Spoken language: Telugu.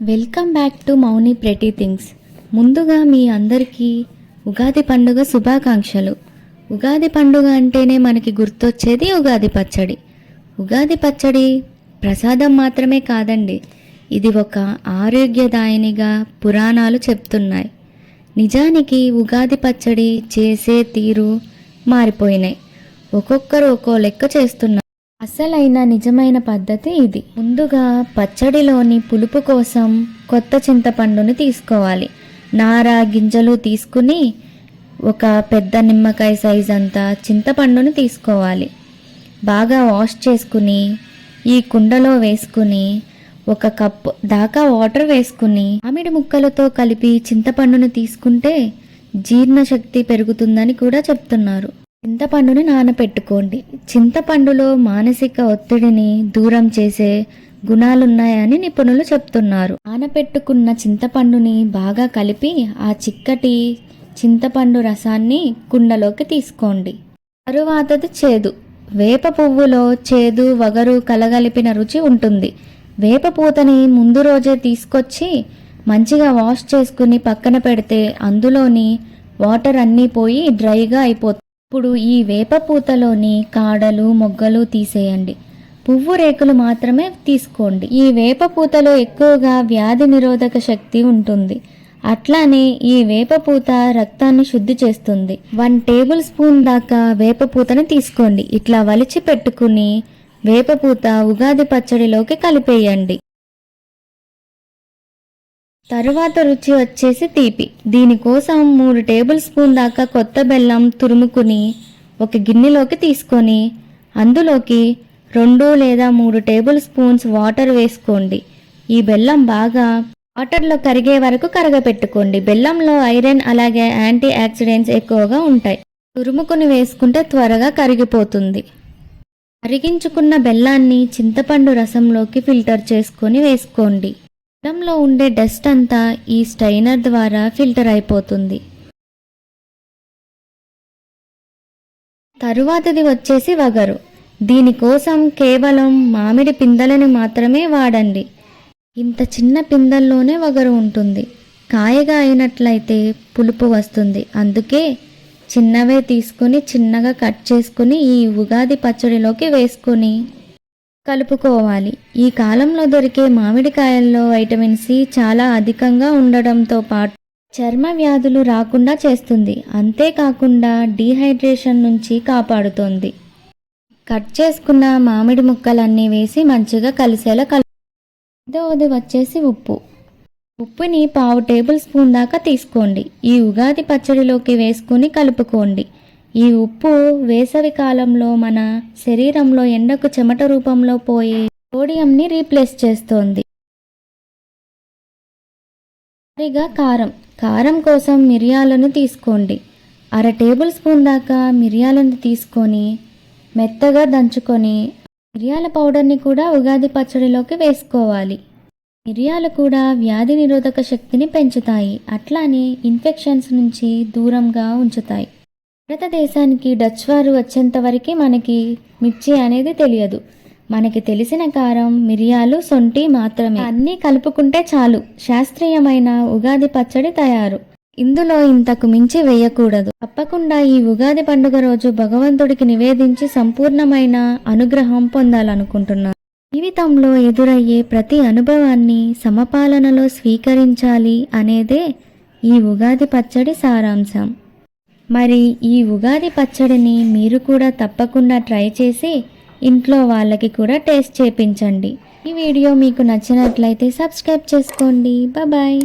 Welcome back to Mouni pretty things ముందుగా మీ అందరికీ ఉగాది పండుగ శుభాకాంక్షలు. ఉగాది పండుగ అంటేనే మనకి గుర్తొచ్చేది ఉగాది పచ్చడి. ఉగాది పచ్చడి ప్రసాదం మాత్రమే కాదండి ఇది ఒక ఆరోగ్యదాయనిగా పురాణాలు చెప్తున్నాయి. నిజానికి ఉగాది పచ్చడి చేసే తీరు మారిపోయినాయి. ఒక్కొక్కరు ఒక్కో లెక్క చేస్తున్నారు. అసలైన నిజమైన పద్ధతి ఇది. ముందుగా పచ్చడిలోని పులుపు కోసం కొత్త చింతపండుని తీసుకోవాలి. నార గింజలు తీసుకుని ఒక పెద్ద నిమ్మకాయ సైజ్ అంతా చింతపండుని తీసుకోవాలి. బాగా వాష్ చేసుకుని ఈ కుండలో వేసుకుని ఒక కప్ దాకా వాటర్ వేసుకుని మామిడి ముక్కలతో కలిపి చింతపండును తీసుకుంటే జీర్ణశక్తి పెరుగుతుందని కూడా చెప్తున్నారు. చింతపండుని నానపెట్టుకోండి. చింతపండులో మానసిక ఒత్తిడిని దూరం చేసే గుణాలున్నాయని నిపుణులు చెప్తున్నారు. నానపెట్టుకున్న చింతపండుని బాగా కలిపి ఆ చిక్కటి చింతపండు రసాన్ని కుండలోకి తీసుకోండి. తరువాతది చేదు. వేప పువ్వులో చేదు వగరు కలగలిపిన రుచి ఉంటుంది. వేప పూతని ముందు రోజే తీసుకొచ్చి మంచిగా వాష్ చేసుకుని పక్కన పెడితే అందులోని వాటర్ అన్నీ పోయి డ్రైగా అయిపోతుంది ఇప్పుడు ఈ వేప పూతలోని కాడలు మొగ్గలు తీసేయండి. పువ్వు రేకులు మాత్రమే తీసుకోండి. ఈ వేప పూతలో ఎక్కువగా వ్యాధి నిరోధక శక్తి ఉంటుంది. అట్లానే ఈ వేప పూత రక్తాన్ని శుద్ధి చేస్తుంది. వన్ టేబుల్ స్పూన్ దాకా వేప పూతని తీసుకోండి. ఇట్లా వలిచి పెట్టుకుని వేప పూత ఉగాది పచ్చడిలోకి కలిపేయండి. తరువాత రుచి వచ్చేసి తీపి. దీనికోసం మూడు టేబుల్ స్పూన్ దాకా కొత్త బెల్లం తురుముకుని ఒక గిన్నెలోకి తీసుకొని అందులోకి రెండు లేదా మూడు టేబుల్ స్పూన్స్ వాటర్ వేసుకోండి. ఈ బెల్లం బాగా వాటర్లో కరిగే వరకు కరగపెట్టుకోండి. బెల్లంలో ఐరన్ అలాగే యాంటీ యాక్సిడెంట్స్ ఎక్కువగా ఉంటాయి. తురుముకుని వేసుకుంటే త్వరగా కరిగిపోతుంది. కరిగించుకున్న బెల్లాన్ని చింతపండు రసంలోకి ఫిల్టర్ చేసుకొని వేసుకోండి. బెల్లంలో ఉండే డస్ట్ అంతా ఈ స్టైనర్ ద్వారా ఫిల్టర్ అయిపోతుంది. తరువాతది వచ్చేసి వగరు. దీనికోసం కేవలం మామిడి పిందలని మాత్రమే వాడండి. ఇంత చిన్న పిందెల్లోనే వగరు ఉంటుంది. కాయగా అయినట్లయితే పులుపు వస్తుంది. అందుకే చిన్నవే తీసుకొని చిన్నగా కట్ చేసుకుని ఈ ఉగాది పచ్చడిలోకి వేసుకొని కలుపుకోవాలి. ఈ కాలంలో దొరికే మామిడికాయల్లో వైటమిన్ సి చాలా అధికంగా ఉండడంతో పాటు చర్మ వ్యాధులు రాకుండా చేస్తుంది. అంతేకాకుండా డీహైడ్రేషన్ నుంచి కాపాడుతుంది. కట్ చేసుకున్న మామిడి ముక్కలన్నీ వేసి మంచిగా కలిసేలా కలు ఐదవది వచ్చేసి ఉప్పు. ఉప్పుని పావు టేబుల్ స్పూన్ దాకా తీసుకోండి. ఈ ఉగాది పచ్చడిలోకి వేసుకుని కలుపుకోండి. ఈ ఉప్పు వేసవి కాలంలో మన శరీరంలో ఎండకు చెమట రూపంలో పోయే సోడియంని రీప్లేస్ చేస్తోంది. సరిగా కారం. కారం కోసం మిరియాలను తీసుకోండి. అర టేబుల్ స్పూన్ దాకా మిరియాలను తీసుకొని మెత్తగా దంచుకొని మిరియాల పౌడర్ని కూడా ఉగాది పచ్చడిలోకి వేసుకోవాలి. మిరియాలు కూడా వ్యాధి నిరోధక శక్తిని పెంచుతాయి. అట్లానే ఇన్ఫెక్షన్స్ నుంచి దూరంగా ఉంచుతాయి. భారతదేశానికి డచ్ వారు వచ్చేంత వరకు మనకి మిర్చి అనేది తెలియదు. మనకి తెలిసిన కారం మిరియాలు సొంటి మాత్రమే. అన్నీ కలుపుకుంటే చాలు. శాస్త్రీయమైన ఉగాది పచ్చడి తయారు. ఇందులో ఇంతకు మించి వేయకూడదు. తప్పకుండా ఈ ఉగాది పండుగ రోజు భగవంతుడికి నివేదించి సంపూర్ణమైన అనుగ్రహం పొందాలనుకుంటున్నాను జీవితంలో ఎదురయ్యే ప్రతి అనుభవాన్ని సమపాలనలో స్వీకరించాలి అనేదే ఈ ఉగాది పచ్చడి సారాంశం. మరి ఈ ఉగాది పచ్చడిని మీరు కూడా తప్పకుండా ట్రై చేసి ఇంట్లో వాళ్ళకి కూడా టేస్ట్ చేపించండి. ఈ వీడియో మీకు నచ్చినట్లయితే సబ్స్క్రైబ్ చేసుకోండి. బాయ్